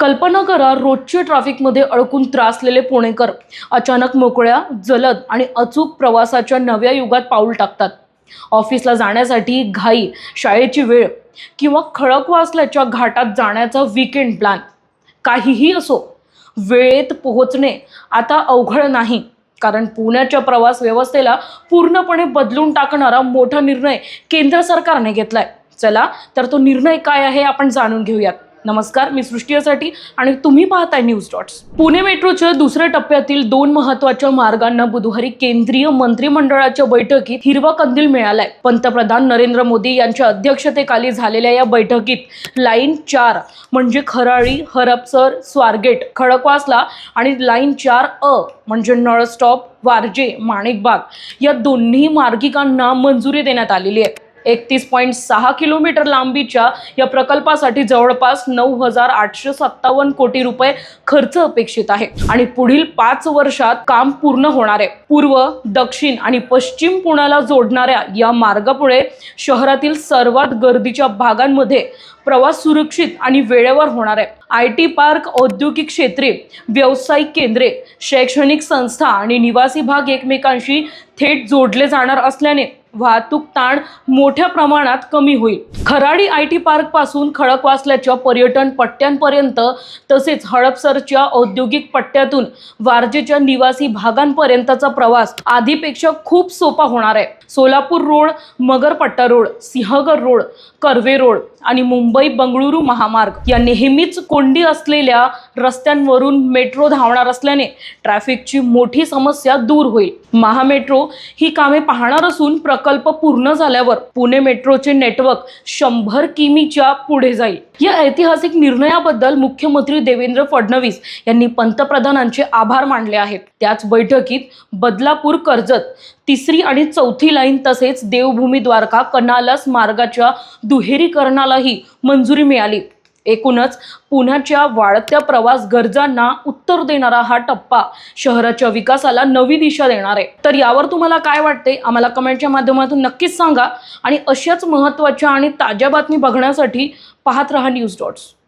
कल्पना करा रोजच्या ट्रॅफिकमध्ये अडकून त्रासलेले पुणेकर. अचानक मोकळ्या जलद आणि अचूक प्रवासाच्या नव्या युगात पाऊल टाकतात. ऑफिसला जाण्यासाठी घाई शाळेची वेळ किंवा खडकवासल्याच्या घाटात जाण्याचा विकेंड प्लॅन काहीही असो वेळेत पोहोचणे आता अवघड नाही. कारण पुण्याच्या प्रवास व्यवस्थेला पूर्णपणे बदलून टाकणारा मोठा निर्णय केंद्र सरकारने घेतलाय. चला तर तो निर्णय काय आहे आपण जाणून घेऊयात. नमस्कार मी सृष्टीसाठी आणि तुम्ही पाहताय न्यूज डॉट्स पुणे मेट्रोच्या दुसऱ्या टप्प्यातील दोन महत्त्वाच्या मार्गांना बुधवारी केंद्रीय मंत्रिमंडळाच्या बैठकीत हिरवा कंदील मिळालाय. पंतप्रधान नरेंद्र मोदी यांच्या अध्यक्षतेखाली झालेल्या या बैठकीत लाईन चार म्हणजे खराळी हरपसर स्वारगेट खडकवासला आणि लाईन चार अ म्हणजे नळ स्टॉप वारजे माणिकबाग या दोन्ही मार्गिकांना मंजुरी देण्यात आलेली आहे. एकतीस पॉईंट सहा किलोमीटर लांबीच्या या प्रकल्पासाठी जवळपास नऊ हजार आठशे सत्तावन्न कोटी रुपये खर्च अपेक्षित आहे. आणि पुढील पाच वर्षात काम पूर्ण होणार आहे. पूर्व दक्षिण आणि पश्चिम पुण्याला जोडणाऱ्या या मार्गापुढे शहरातील सर्वात गर्दीच्या भागांमध्ये प्रवास सुरक्षित आणि वेळेवर होणार आहे. आय टी पार्क औद्योगिक क्षेत्रे व्यावसायिक केंद्रे शैक्षणिक संस्था आणि निवासी भाग एकमेकांशी थेट जोडले जाणार असल्याने वाहतूक ताण मोठ्या प्रमाणात कमी होईल. खराडी आय टी पार्कपासून खडकवासल्याच्या पर्यटन पट्ट्यांपर्यंत तसेच हडपसरच्या औद्योगिक पट्ट्यातून वारजेच्या निवासी भागांपर्यंतचा प्रवास आधीपेक्षा खूप सोपा होणार आहे. Solapur road Magarpatta road Sinhagad road Karve road आणि मुंबई बंगळुरू महामार्ग या नेहमीच कोंडी असलेल्या रस्त्यांवरून मेट्रो धावणार असल्याने ट्रॅफिकची मोठी समस्या दूर होईल. महामेट्रो ही कामे पाहणार असून प्रकल्प पूर्ण झाल्यावर पुणे मेट्रोचे नेटवर्क शंभर किमीच्या पुढे जाईल. या ऐतिहासिक निर्णयाबद्दल मुख्यमंत्री देवेंद्र फडणवीस यांनी पंतप्रधानांचे आभार मानले आहेत. त्याच बैठकीत बदलापूर कर्जत तिसरी आणि चौथी लाईन तसेच देवभूमी द्वारका कनालस मार्गाच्या दुहेरीकरणालाही मंजुरी मिळाली. एकूणच पुण्याच्या वाढत्या प्रवास गरजांना उत्तर देणारा हा टप्पा शहराच्या विकासाला नवी दिशा देणार आहे. तर यावर तुम्हाला काय वाटते? आम्हाला कमेंटच्या माध्यमातून नक्कीच सांगा. आणि अशाच महत्त्वाच्या आणि ताज्या बातमी बघण्यासाठी पाहत रहा न्यूज डॉट्स